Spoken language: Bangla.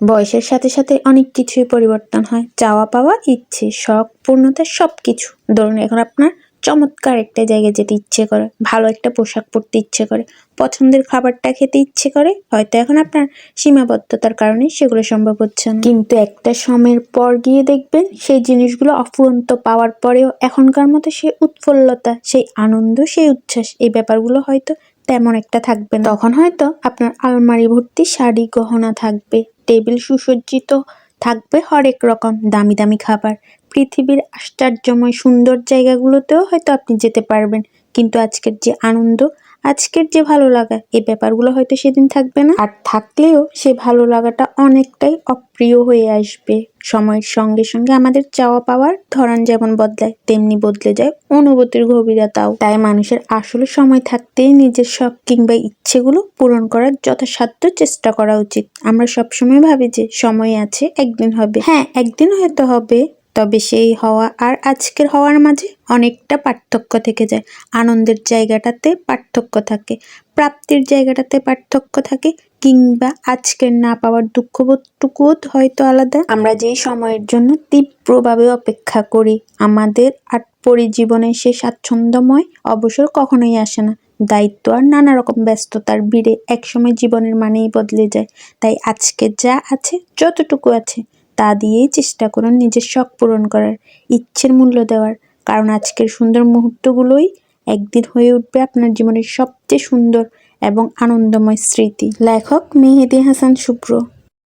বয়সের সাথে সাথে অনেক কিছুই পরিবর্তন হয়। চাওয়া পাওয়া, ইচ্ছে, শখ, পূর্ণতা সব কিছু ধরুন এখন আপনার চমৎকার একটা জায়গায় যেতে ইচ্ছে করে, ভালো একটা পোশাক পরতে ইচ্ছে করে, পছন্দের খাবারটা খেতে ইচ্ছে করে, হয়তো এখন আপনার সীমাবদ্ধতার কারণে সেগুলো সম্ভব হচ্ছে না। কিন্তু একটা সময়ের পর গিয়ে দেখবেন সেই জিনিসগুলো অফুরন্ত পাওয়ার পরেও এখনকার মতো সেই উৎফুল্লতা, সেই আনন্দ, সেই উচ্ছ্বাস, এই ব্যাপারগুলো হয়তো তেমন একটা থাকবে তখন হয়তো আপনার আলমারি ভর্তি শাড়ি গহনা থাকবে। টেবিল সুসজ্জিত থাকবে হরেক রকম দামি দামি খাবার। পৃথিবীর আশ্চর্যময় সুন্দর জায়গাগুলোতেও হয়তো আপনি যেতে পারবেন। কিন্তু আজকের যে আনন্দ, আজকের যে ভালো লাগা এই ব্যাপারগুলো হয়তো সেদিন থাকবে না। আর থাকলেও সে ভালো লাগাটা অনেকটাই অপ্রিয় হয়ে আসবে। সময়ের সঙ্গে সঙ্গে আমাদের চাওয়া পাওয়ার ধরন যেমন বদলায়, তেমনি বদলে যায় অনুভূতির গভীরতাও। তাই মানুষের আসলে সময় থাকতেই নিজের শখ কিংবা ইচ্ছেগুলো পূরণ করার যথাসাধ্য চেষ্টা করা উচিত। আমরা সবসময় ভাবি যে সময় আছে, একদিন হবে। হ্যাঁ একদিন হয়তো হবে। তবে সেই হওয়া আর আজকের হওয়ার মাঝে অনেকটা পার্থক্য থেকে যায়। আনন্দের জায়গাটাতে পার্থক্য থাকে, প্রাপ্তির জায়গাটাতে পার্থক্য থাকে কিংবা আজকের না পাওয়ার দুঃখবোধটুকুও হয়তো আলাদা। আমরা যেই সময়ের জন্য তীব্রভাবে অপেক্ষা করি, আমাদের আর পরিজীবনে সে স্বাচ্ছন্দ্যময় অবসর কখনোই আসে না। দায়িত্ব আর নানা রকম ব্যস্ততার ভিড়ে একসময় জীবনের মানেই বদলে যায়। তাই আজকে যা আছে, যতটুকু আছে তা দিয়েই চেষ্টা করুন নিজের শখ পূরণ করার, ইচ্ছের মূল্য দেওয়ার। কারণ আজকের সুন্দর মুহূর্তগুলোই একদিন হয়ে উঠবে আপনার জীবনের সবচেয়ে সুন্দর এবং আনন্দময় স্মৃতি। লেখক মেহেদি হাসান শুভ্র।